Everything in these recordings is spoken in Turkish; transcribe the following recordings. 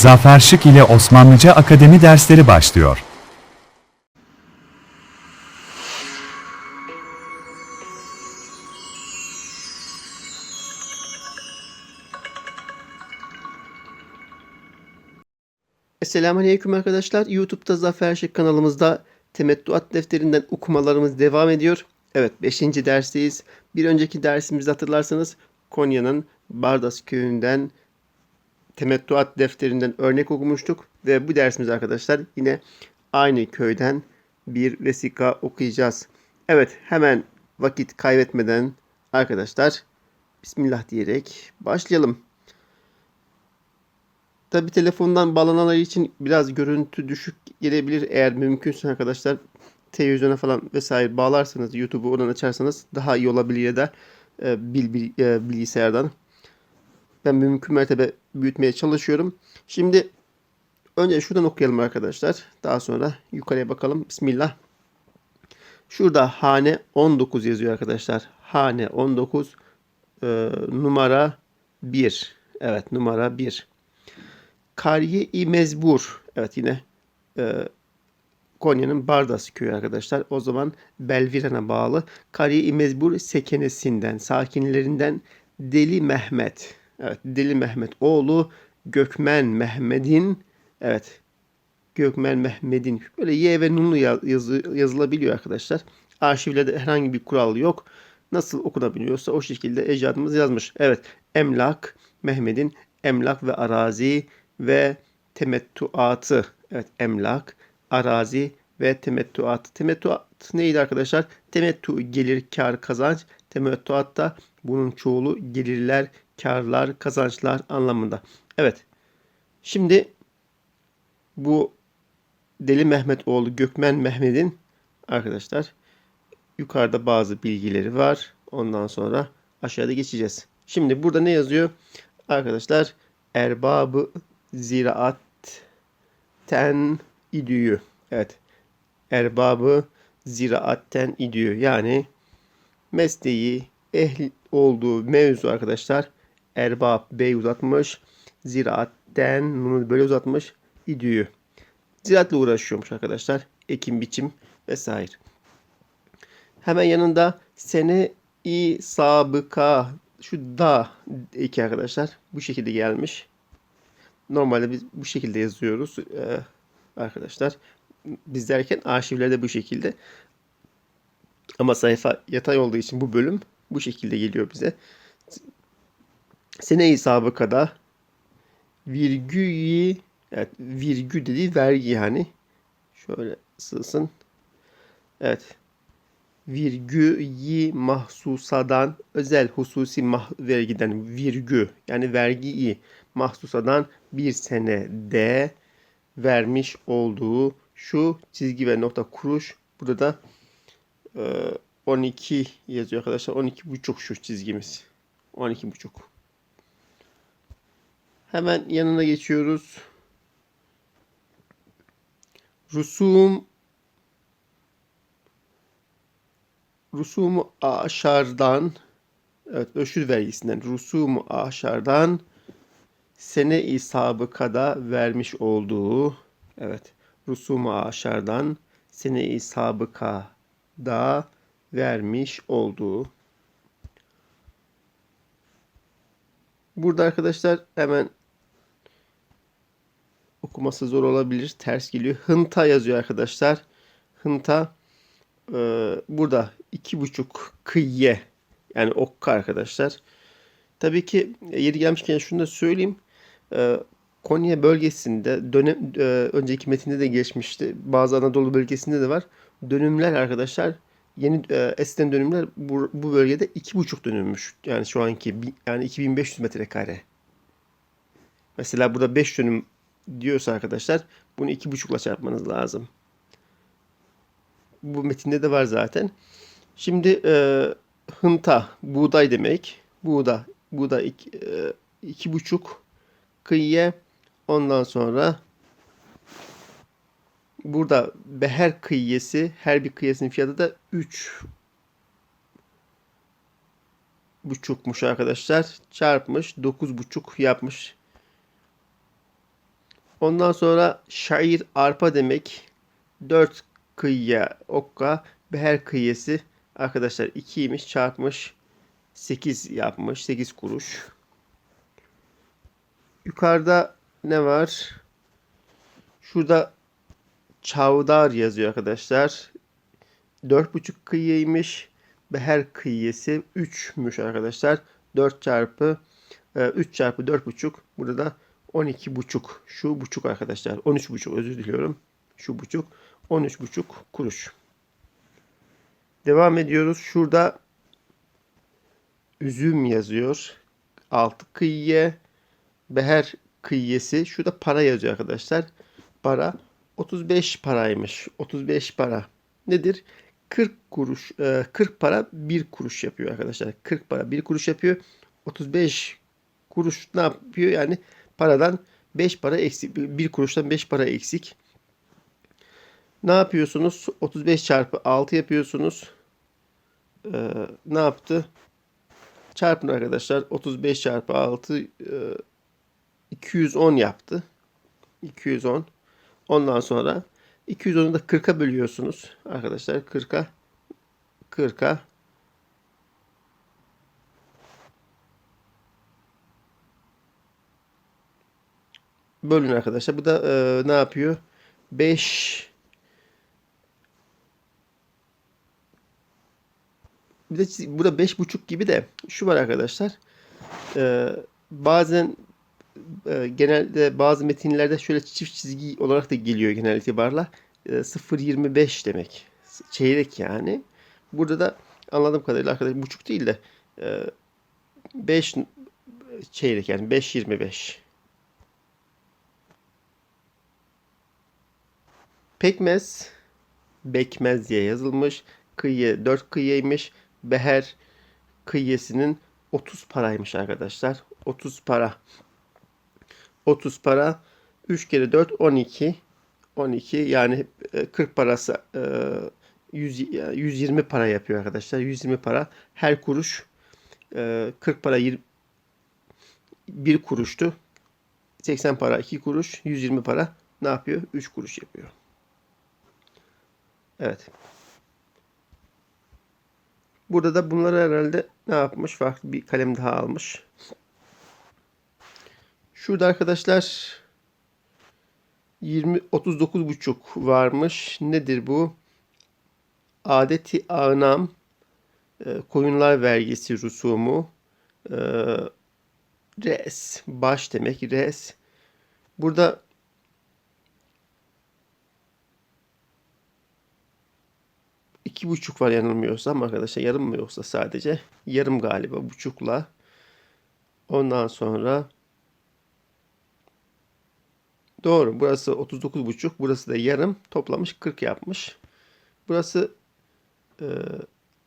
Zafer Şık ile Osmanlıca Akademi dersleri başlıyor. Esselamu Aleyküm arkadaşlar. YouTube'da Zafer Şık kanalımızda Temettuat defterinden okumalarımız devam ediyor. Evet 5. dersteyiz. Bir önceki dersimizde hatırlarsanız Konya'nın Bardas köyünden Temettuat defterinden örnek okumuştuk. Ve bu dersimiz arkadaşlar yine aynı köyden bir vesika okuyacağız. Evet hemen vakit kaybetmeden arkadaşlar Bismillah diyerek başlayalım. Tabi telefondan bağlananlar için biraz görüntü düşük gelebilir. Eğer mümkünse arkadaşlar televizyona falan vesaire bağlarsanız YouTube'u oradan açarsanız daha iyi olabilir ya da e, bil, bil- e, bilgisayardan. Ben mümkün mertebe büyütmeye çalışıyorum. Şimdi önce şuradan okuyalım arkadaşlar. Daha sonra yukarıya bakalım. Bismillah. Şurada hane 19 yazıyor arkadaşlar. Hane 19 e, numara 1. Evet numara 1. Kariye-i Mezbur. Evet yine e, Konya'nın Bardas köyü arkadaşlar. O zaman Belviren'e bağlı. Kariye-i Mezbur sekenesinden, sakinlerinden Deli Mehmet. Evet Deli Mehmet oğlu Gökmen Mehmet'in evet Gökmen Mehmet'in böyle Y ve Nunlu yaz- yazı, yazılabiliyor arkadaşlar. Arşivlerde herhangi bir kural yok. Nasıl okunabiliyorsa o şekilde ecdadımız yazmış. Evet Emlak Mehmet'in emlak ve arazi ve temettuatı. Evet emlak, arazi ve temettuat. Temettuat neydi arkadaşlar? Temettu gelir, kar, kazanç. Temettuat da bunun çoğulu gelirler, karlar, kazançlar anlamında. Evet. Şimdi bu Deli Mehmet oğlu Gökmen Mehmet'in arkadaşlar yukarıda bazı bilgileri var. Ondan sonra aşağıda geçeceğiz. Şimdi burada ne yazıyor? Arkadaşlar erbabı ziraat ten idüyü. Evet. Erbabı ziraatten idüyü. Yani mesleği ehl olduğu mevzu arkadaşlar. Erbab bey uzatmış. Ziraatten bunu böyle uzatmış. idüyü. Ziraatla uğraşıyormuş arkadaşlar. Ekim biçim vesaire. Hemen yanında sene i sabıka şu da iki arkadaşlar bu şekilde gelmiş. Normalde biz bu şekilde yazıyoruz ee, arkadaşlar. Biz derken arşivlerde bu şekilde. Ama sayfa yatay olduğu için bu bölüm bu şekilde geliyor bize. Sene-i sabıkada virgüyü evet virgü dediği vergi yani. Şöyle sığsın. Evet. Virgüyi mahsusadan özel hususi mah vergiden virgü yani vergiyi mahsusadan bir senede vermiş olduğu şu çizgi ve nokta kuruş. Burada da e, 12 yazıyor arkadaşlar. 12 buçuk şu çizgimiz. 12 buçuk hemen yanına geçiyoruz. Rusum. Rusumu aşardan evet öşür vergisinden. Rusumu aşardan sene-i sabıkada vermiş olduğu evet rusumu aşardan sene-i sabıkada vermiş olduğu. Burada arkadaşlar hemen okuması zor olabilir ters geliyor hınta yazıyor arkadaşlar hınta ee, burada iki buçuk kıyye yani okka arkadaşlar. Tabii ki e, yeri gelmişken şunu da söyleyeyim. Ee, Konya bölgesinde dönem e, önceki metinde de geçmişti. Bazı Anadolu bölgesinde de var. Dönümler arkadaşlar yeni e, eskiden dönümler bu, bu bölgede iki buçuk dönümmüş. Yani şu anki yani 2500 metrekare. Mesela burada 5 dönüm diyorsa arkadaşlar bunu iki buçukla çarpmanız lazım. Bu metinde de var zaten. Şimdi e, hınta buğday demek. Buğda buğday iki, e, iki buçuk kıyıya ondan sonra burada beher kıyısı her bir kıyısının fiyatı da 3 buçukmuş arkadaşlar. Çarpmış dokuz buçuk yapmış. Ondan sonra şair arpa demek. 4 kıyıya okka ve her kıyısı arkadaşlar 2'ymiş çarpmış 8 yapmış. 8 kuruş. Yukarıda ne var? Şurada çavdar yazıyor arkadaşlar. 4,5 kıyıymış ve her kıyısı 3'müş arkadaşlar. 4 çarpı e, 3 çarpı 4,5 burada da 12,5 şu buçuk arkadaşlar. 13,5 özür diliyorum. Şu buçuk 13,5 kuruş. Devam ediyoruz. Şurada üzüm yazıyor. 6 kıyıya ve her kıyısı şurada para yazıyor arkadaşlar. Para 35 paraymış. 35 para nedir? 40 kuruş e, 40 para 1 kuruş yapıyor arkadaşlar. 40 para 1 kuruş yapıyor. 35 kuruş ne yapıyor? Yani paradan 5 para eksik. 1 kuruştan 5 para eksik. Ne yapıyorsunuz? 35 çarpı 6 yapıyorsunuz. Ee, ne yaptı? Çarpın arkadaşlar. 35 çarpı 6 e, 210 yaptı. 210. Ondan sonra 210'u da 40'a bölüyorsunuz. Arkadaşlar 40'a 40'a bölün arkadaşlar. Bu da e, ne yapıyor? 5 Bir de burada beş buçuk gibi de şu var arkadaşlar. Ee, bazen e, genelde bazı metinlerde şöyle çift çizgi olarak da geliyor genel itibarla. E, 0.25 demek. Çeyrek yani. Burada da anladığım kadarıyla arkadaşlar buçuk değil de e, 5 çeyrek yani 5.25. Pekmez bekmez diye yazılmış. Kıyı 4 kıyıymış. Beher kıyısının 30 paraymış arkadaşlar. 30 para. 30 para 3 kere 4 12 12 yani e, 40 parası e, 100, yani 120 para yapıyor arkadaşlar. 120 para her kuruş e, 40 para 20, 1 kuruştu. 80 para 2 kuruş. 120 para ne yapıyor? 3 kuruş yapıyor. Evet. Burada da bunları herhalde ne yapmış? Farklı bir kalem daha almış. Şurada arkadaşlar 20 39 buçuk varmış. Nedir bu? Adeti ağnam e, koyunlar vergisi rusumu e, res baş demek res. Burada iki buçuk var yanılmıyorsam. Arkadaşlar yarım mı yoksa sadece? Yarım galiba buçukla. Ondan sonra doğru burası 39 buçuk burası da yarım. Toplamış 40 yapmış. Burası e,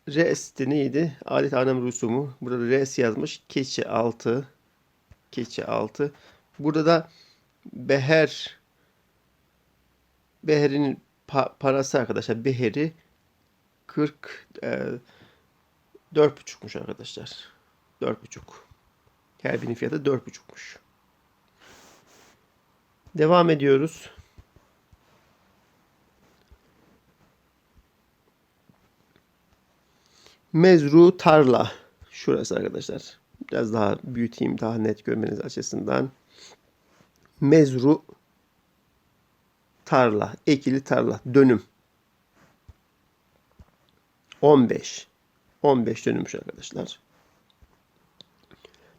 res'ti neydi? Adet anam rusumu. Burada res yazmış. Keçi 6 keçi 6 burada da beher beherinin pa- parası arkadaşlar beheri 40 e, 4,5'muş arkadaşlar. 4,5. Her birinin fiyatı 4,5'muş. Devam ediyoruz. Mezru tarla. Şurası arkadaşlar. Biraz daha büyüteyim daha net görmeniz açısından. Mezru tarla. Ekili tarla. Dönüm. 15. 15 dönümmüş arkadaşlar.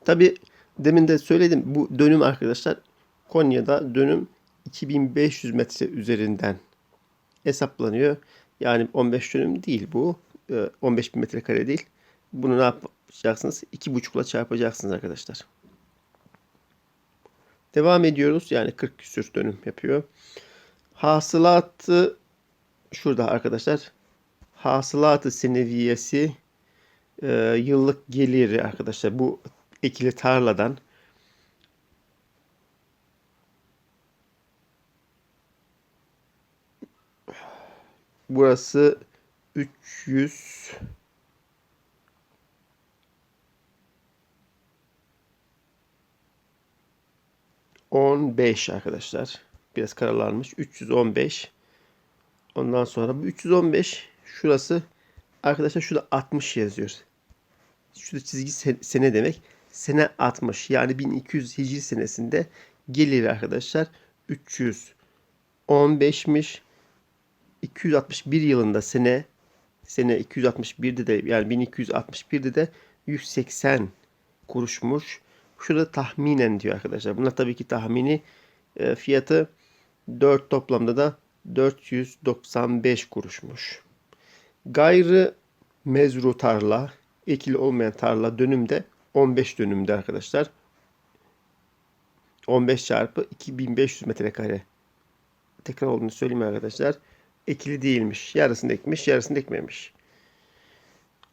Tabi demin de söyledim bu dönüm arkadaşlar Konya'da dönüm 2500 metre üzerinden hesaplanıyor. Yani 15 dönüm değil bu. 15 bin metrekare değil. Bunu ne yapacaksınız? 2,5 ile çarpacaksınız arkadaşlar. Devam ediyoruz. Yani 40 küsür dönüm yapıyor. Hasılatı şurada arkadaşlar hasılatı seneviyesi e, yıllık geliri arkadaşlar bu ekili tarladan burası 300 315 arkadaşlar. Biraz karalanmış. 315. Ondan sonra bu 315 şurası arkadaşlar şurada 60 yazıyor. Şurada çizgi se- sene demek. Sene 60. Yani 1200 Hicri senesinde gelir arkadaşlar 315'miş. 261 yılında sene sene 261'de de yani 1261'de de 180 kuruşmuş. Şurada tahminen diyor arkadaşlar. Bunlar tabii ki tahmini e, fiyatı 4 toplamda da 495 kuruşmuş. Gayrı mezru tarla, ekili olmayan tarla dönümde 15 dönümde arkadaşlar. 15 çarpı 2500 metrekare. Tekrar olduğunu söyleyeyim arkadaşlar. Ekili değilmiş. Yarısını ekmiş, yarısını ekmemiş.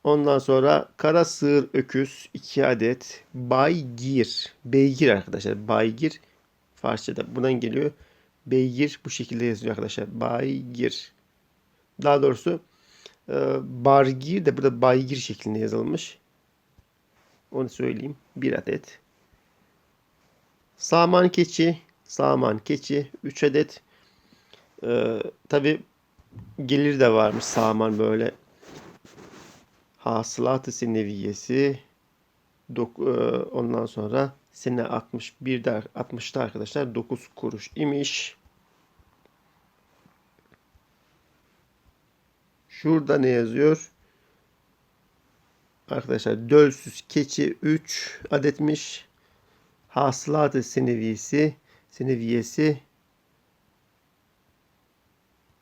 Ondan sonra kara sığır öküz 2 adet. Baygir. Beygir arkadaşlar. Baygir. Farsçada bundan geliyor. Beygir bu şekilde yazıyor arkadaşlar. Baygir. Daha doğrusu bargir de burada baygir şeklinde yazılmış. Onu söyleyeyim. Bir adet. Saman keçi. Saman keçi. 3 adet. Ee, Tabi gelir de varmış saman böyle hasılat-ı seneviyesi dok- e, ondan sonra sene 61'de 60'ta arkadaşlar 9 kuruş imiş. Şurada ne yazıyor? Arkadaşlar dölsüz keçi 3 adetmiş. Hasılat-ı seneviyesi seneviyesi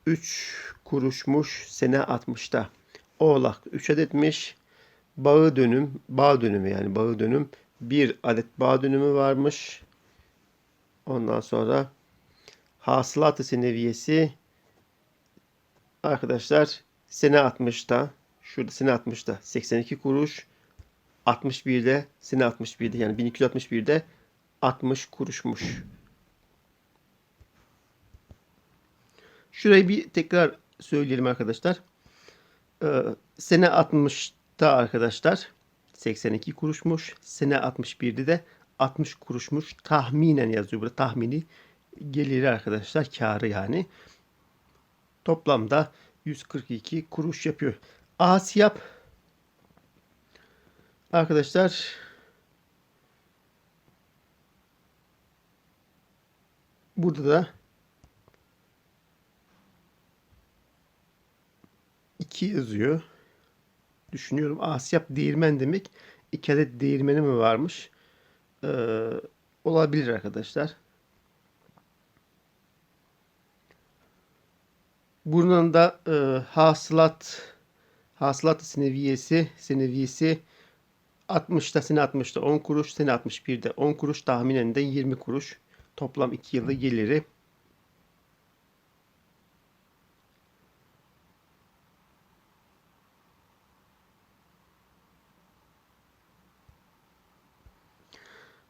3 kuruşmuş sene 60'ta. Oğlak 3 adetmiş. Bağı dönüm, bağ dönümü yani bağı dönüm. Bir adet bağ dönümü varmış. Ondan sonra hasılat-ı seneviyesi arkadaşlar sene 60'ta şurada sene 60'ta 82 kuruş 61'de sene 61'de yani 1261'de 60 kuruşmuş. Şurayı bir tekrar söyleyelim arkadaşlar. Ee, sene 60'ta arkadaşlar 82 kuruşmuş. Sene 61'de de 60 kuruşmuş. Tahminen yazıyor burada. Tahmini geliri arkadaşlar. Karı yani. Toplamda 142 kuruş yapıyor. Asiyap arkadaşlar burada da 2 yazıyor. Düşünüyorum Asyap değirmen demek. İki adet değirmeni mi varmış? Ee, olabilir arkadaşlar. Buradan da e, hasılat hasılat seneviyesi seneviyesi 60'ta sene 60'ta 10 kuruş sene 61'de 10 kuruş tahminen de 20 kuruş toplam 2 yılda geliri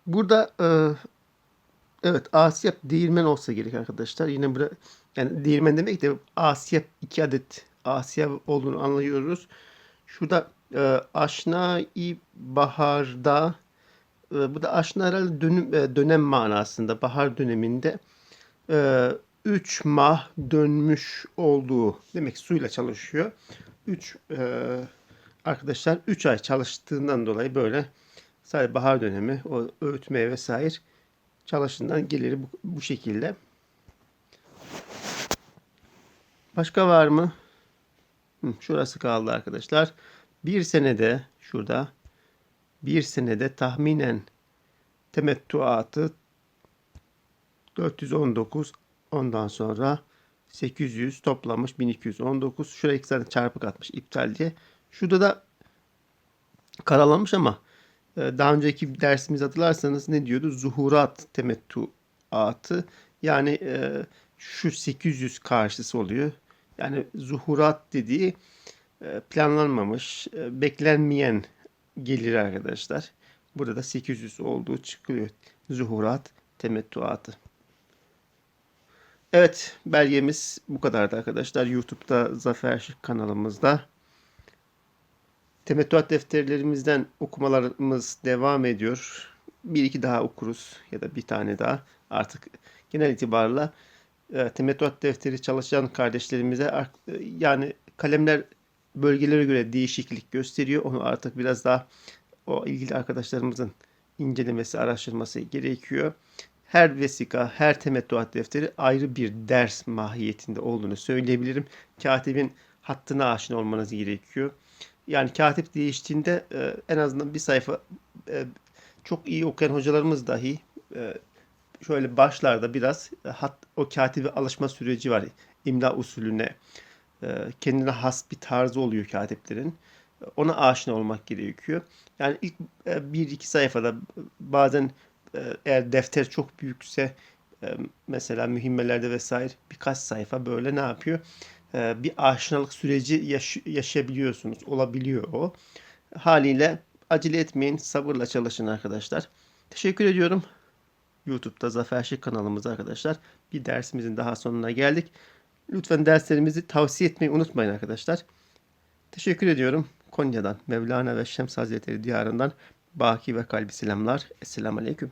Burada e, evet Asiyap değirmen olsa gerek arkadaşlar. Yine burada yani değirmen demek de Asiyap iki adet Asiyap olduğunu anlıyoruz. Şurada e, Aşna-i Bahar'da e, bu da Aşna herhalde dönüm, e, dönem manasında bahar döneminde 3 mah dönmüş olduğu demek suyla çalışıyor. 3 arkadaşlar 3 ay çalıştığından dolayı böyle Sadece bahar dönemi, o öğütmeye vesaire çalışından geliri bu, bu şekilde. Başka var mı? Hı, şurası kaldı arkadaşlar. Bir senede şurada bir senede tahminen temettuatı 419 ondan sonra 800 toplamış 1219. Şuraya iki tane çarpık atmış iptal diye. Şurada da karalanmış ama ee, daha önceki dersimiz hatırlarsanız ne diyordu? Zuhurat temettuatı. Yani e, şu 800 karşısı oluyor. Yani zuhurat dediği e, planlanmamış, e, beklenmeyen gelir arkadaşlar. Burada da 800 olduğu çıkıyor. Zuhurat temettuatı. Evet belgemiz bu kadardı arkadaşlar. YouTube'da Zafer kanalımızda. Temettüat defterlerimizden okumalarımız devam ediyor. Bir iki daha okuruz ya da bir tane daha. artık genel itibarla e, temettüat defteri çalışan kardeşlerimize ar- yani kalemler bölgelere göre değişiklik gösteriyor. Onu artık biraz daha o ilgili arkadaşlarımızın incelemesi, araştırması gerekiyor. Her vesika, her temettüat defteri ayrı bir ders mahiyetinde olduğunu söyleyebilirim. Katibin hattına aşina olmanız gerekiyor. Yani katip değiştiğinde e, en azından bir sayfa e, çok iyi okuyan hocalarımız dahi e, şöyle başlarda biraz hat, o katibe alışma süreci var. İmla usulüne, e, kendine has bir tarzı oluyor katiplerin. Ona aşina olmak gerekiyor. Yani ilk e, bir iki sayfada bazen e, eğer defter çok büyükse e, mesela mühimmelerde vesaire birkaç sayfa böyle ne yapıyor? Bir aşinalık süreci yaş- yaşayabiliyorsunuz. Olabiliyor o. Haliyle acele etmeyin, sabırla çalışın arkadaşlar. Teşekkür ediyorum. YouTube'da Zafer Şık kanalımızda arkadaşlar. Bir dersimizin daha sonuna geldik. Lütfen derslerimizi tavsiye etmeyi unutmayın arkadaşlar. Teşekkür ediyorum. Konya'dan Mevlana ve Şems Hazretleri diyarından Baki ve kalbi selamlar. Esselamu Aleyküm.